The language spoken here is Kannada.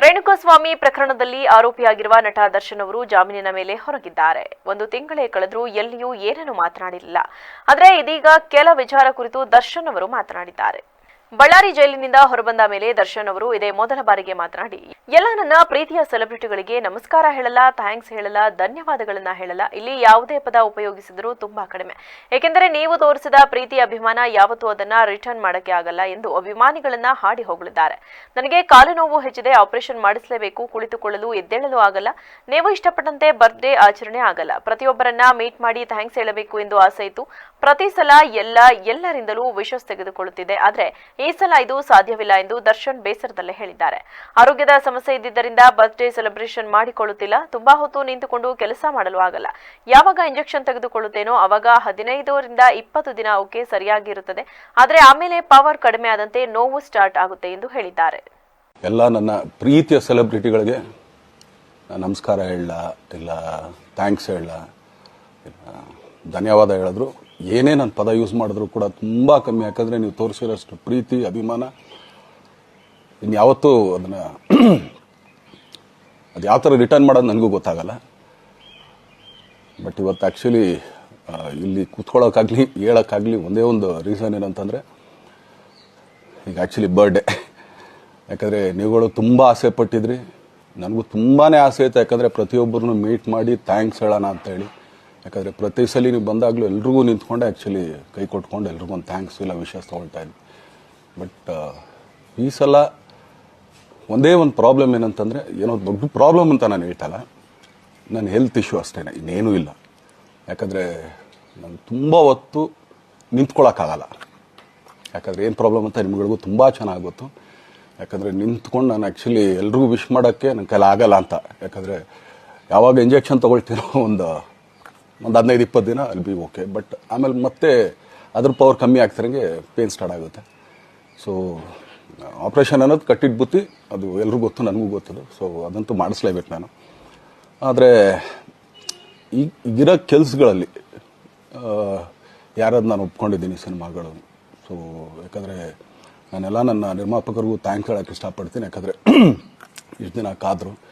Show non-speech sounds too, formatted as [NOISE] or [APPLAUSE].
ರೇಣುಕಾಸ್ವಾಮಿ ಪ್ರಕರಣದಲ್ಲಿ ಆರೋಪಿಯಾಗಿರುವ ನಟ ದರ್ಶನ್ ಅವರು ಜಾಮೀನಿನ ಮೇಲೆ ಹೊರಗಿದ್ದಾರೆ. ಒಂದು ತಿಂಗಳೇ ಕಳೆದರೂ ಎಲ್ಲಿಯೂ ಏನನ್ನು ಮಾತನಾಡಿರಲಿಲ್ಲ. ಆದರೆ ಇದೀಗ ಕೆಲ ವಿಚಾರ ಕುರಿತು ದರ್ಶನ್ ಅವರು ಮಾತನಾಡಿದ್ದಾರೆ. ಬಳ್ಳಾರಿ ಜೈಲಿನಿಂದ ಹೊರಬಂದ ಮೇಲೆ ದರ್ಶನ್ ಅವರು ಇದೇ ಮೊದಲ ಬಾರಿಗೆ ಮಾತನಾಡಿ, ಎಲ್ಲ ನನ್ನ ಪ್ರೀತಿಯ ಸೆಲೆಬ್ರಿಟಿಗಳಿಗೆ ನಮಸ್ಕಾರ ಹೇಳಲ್ಲ, ಥ್ಯಾಂಕ್ಸ್ ಹೇಳಲ್ಲ, ಧನ್ಯವಾದಗಳನ್ನ ಹೇಳಲ್ಲ. ಇಲ್ಲಿ ಯಾವುದೇ ಪದ ಉಪಯೋಗಿಸಿದರೂ ತುಂಬಾ ಕಡಿಮೆ. ಏಕೆಂದರೆ ನೀವು ತೋರಿಸಿದ ಪ್ರೀತಿ ಅಭಿಮಾನ ಯಾವತ್ತೂ ಅದನ್ನ ರಿಟರ್ನ್ ಮಾಡಕ್ಕೆ ಆಗಲ್ಲ ಎಂದು ಅಭಿಮಾನಿಗಳನ್ನ ಹಾಡಿ ಹೋಗಲಿದ್ದಾರೆ ನನಗೆ ಕಾಲು ನೋವು ಹೆಚ್ಚಿದೆ ಆಪರೇಷನ್ ಮಾಡಿಸಲೇಬೇಕು, ಕುಳಿತುಕೊಳ್ಳಲು ಎದ್ದೇಳಲು ಆಗಲ್ಲ. ನೀವು ಇಷ್ಟಪಟ್ಟಂತೆ ಬರ್ತ್ಡೇ ಆಚರಣೆ ಆಗಲ್ಲ. ಪ್ರತಿಯೊಬ್ಬರನ್ನ ಮೀಟ್ ಮಾಡಿ ಥ್ಯಾಂಕ್ಸ್ ಹೇಳಬೇಕು ಎಂದು ಆಸೆ ಇತ್ತು. ಪ್ರತಿ ಸಲ ಎಲ್ಲ ಎಲ್ಲರಿಂದಲೂ ವಿಶ್ವಾಸ ತೆಗೆದುಕೊಳ್ಳುತ್ತಿದೆ. ಆದರೆ ಈ ಸಲ ಇದು ಸಾಧ್ಯವಿಲ್ಲ ಎಂದು ದರ್ಶನ್ ಬೇಸರದಲ್ಲೇ ಹೇಳಿದ್ದಾರೆ. ಆರೋಗ್ಯದ ಸಮಸ್ಯೆ ಇದ್ದಿದ್ದರಿಂದ ಬರ್ತ್ಡೇ ಸೆಲೆಬ್ರೇಷನ್ ಮಾಡಿಕೊಳ್ಳುತ್ತಿಲ್ಲ. ತುಂಬಾ ಹೊತ್ತು ನಿಂತುಕೊಂಡು ಕೆಲಸ ಮಾಡಲು ಆಗಲ್ಲ. ಯಾವಾಗ ಇಂಜೆಕ್ಷನ್ ತೆಗೆದುಕೊಳ್ಳುತ್ತೇನೋ ಅವಾಗ ಹದಿನೈದರಿಂದ ಇಪ್ಪತ್ತು ದಿನ ಓಕೆ ಸರಿಯಾಗಿರುತ್ತದೆ ಆದರೆ ಆಮೇಲೆ ಪವರ್ ಕಡಿಮೆ ಆದಂತೆ ನೋವು ಸ್ಟಾರ್ಟ್ ಆಗುತ್ತೆ ಎಂದು ಹೇಳಿದ್ದಾರೆ. ಎಲ್ಲ ನನ್ನ ಪ್ರೀತಿಯ ಸೆಲೆಬ್ರಿಟಿಗಳಿಗೆ ನಮಸ್ಕಾರ ಹೇಳಲ್ಲ, ಇಲ್ಲ ಥ್ಯಾಂಕ್ಸ್ ಹೇಳಲ್ಲ ಧನ್ಯವಾದ ಹೇಳಿದ್ರು. ಏನೇ ನಾನು ಪದ ಯೂಸ್ ಮಾಡಿದ್ರು ಕೂಡ ತುಂಬ ಕಮ್ಮಿ, ಯಾಕಂದರೆ ನೀವು ತೋರಿಸಿರೋಷ್ಟು ಪ್ರೀತಿ, ಅಭಿಮಾನ. ಇನ್ಯಾವತ್ತೂ ಅದನ್ನು [CLEARS THROAT] ಅದು ಯಾವ ಥರ ರಿಟರ್ನ್ ಮಾಡೋದು ನನಗೂ ಗೊತ್ತಾಗಲ್ಲ. ಬಟ್ ಇವತ್ತು ಆ್ಯಕ್ಚುಲಿ ಇಲ್ಲಿ ಕೂತ್ಕೊಳ್ಳೋಕ್ಕಾಗಲಿ ಹೇಳೋಕ್ಕಾಗಲಿ ಒಂದೇ ಒಂದು ರೀಸನ್ ಏನಂತಂದರೆ, ಈಗ ಆ್ಯಕ್ಚುಲಿ ಬರ್ಡೇ ಯಾಕಂದರೆ ನೀವುಗಳು ತುಂಬ ಆಸೆ ಪಟ್ಟಿದ್ರಿ. ನನಗೂ ತುಂಬಾ ಆಸೆ ಇತ್ತು, ಯಾಕಂದರೆ ಪ್ರತಿಯೊಬ್ಬರನ್ನು ಮೀಟ್ ಮಾಡಿ ಥ್ಯಾಂಕ್ಸ್ ಹೇಳೋಣ ಅಂತೇಳಿ. ಯಾಕಂದರೆ ಪ್ರತಿ ಸಲ ನೀವು ಬಂದಾಗಲೂ ಎಲ್ರಿಗೂ ನಿಂತ್ಕೊಂಡೆ ಆ್ಯಕ್ಚುಲಿ ಕೈ ಕೊಟ್ಕೊಂಡು ಎಲ್ರಿಗೂ ಒಂದು ಥ್ಯಾಂಕ್ಸ್ ಇಲ್ಲ ವಿಷಸ್ ತೊಗೊಳ್ತಾ ಇದ್ವಿ ಬಟ್ ಈ ಸಲ ಒಂದೇ ಒಂದು ಪ್ರಾಬ್ಲಮ್ ಏನಂತಂದರೆ, ಏನೋ ದೊಡ್ಡ ಪ್ರಾಬ್ಲಮ್ ಅಂತ ನಾನು ಹೇಳ್ತಲ್ಲ, ನನ್ನ ಹೆಲ್ತ್ ಇಶ್ಯೂ ಅಷ್ಟೇ ಇನ್ನೇನೂ ಇಲ್ಲ. ಯಾಕಂದರೆ ನಾನು ತುಂಬ ಹೊತ್ತು ನಿಂತ್ಕೊಳ್ಳೋಕ್ಕಾಗಲ್ಲ ಯಾಕಂದರೆ ಏನು ಪ್ರಾಬ್ಲಮ್ ಅಂತ ನಿಮ್ಗಳಿಗೂ ತುಂಬ ಚೆನ್ನಾಗಿ ಗೊತ್ತು. ಯಾಕಂದರೆ ನಿಂತ್ಕೊಂಡು ನಾನು ಆ್ಯಕ್ಚುಲಿ ಎಲ್ರಿಗೂ ವಿಶ್ ಮಾಡೋಕ್ಕೆ ನನ್ನ ಆಗಲ್ಲ ಅಂತ. ಯಾಕಂದರೆ ಯಾವಾಗ ಇಂಜೆಕ್ಷನ್ ತೊಗೊಳ್ತೀನೋ ಒಂದು ಒಂದು ಹದಿನೈದು, ಇಪ್ಪತ್ತು ದಿನ ಅಲ್ಲಿ ಬಿ ಓಕೆ ಬಟ್ ಆಮೇಲೆ ಮತ್ತೆ ಅದ್ರ ಪವರ್ ಕಮ್ಮಿ ಆಗ್ತಿರಂಗೆ ಪೇನ್ ಸ್ಟಾರ್ಟ್ ಆಗುತ್ತೆ. ಸೊ ಆಪ್ರೇಷನ್ ಅನ್ನೋದು ಕಟ್ಟಿಟ್ಟು ಬುತ್ತಿ ಅದು ಎಲ್ರಿಗೂ ಗೊತ್ತು, ನನಗೂ ಗೊತ್ತದು ಸೊ ಅದಂತೂ ಮಾಡಿಸ್ಲೇಬೇಕು ನಾನು. ಆದರೆ ಈಗ ಈಗಿರೋ ಕೆಲಸಗಳಲ್ಲಿ ಯಾರಾದ್ರು ನಾನು ಒಪ್ಕೊಂಡಿದ್ದೀನಿ ಸಿನಿಮಾಗಳು. ಸೊ ಯಾಕಂದರೆ ನಾನೆಲ್ಲ ನನ್ನ ನಿರ್ಮಾಪಕರಿಗೂ ಥ್ಯಾಂಕ್ಸ್ ಹೇಳೋಕ್ಕೆ ಇಷ್ಟಪಡ್ತೀನಿ. ಯಾಕಂದರೆ, [CLEARS THROAT] ಇಷ್ಟು ದಿನ ಕಾದರು.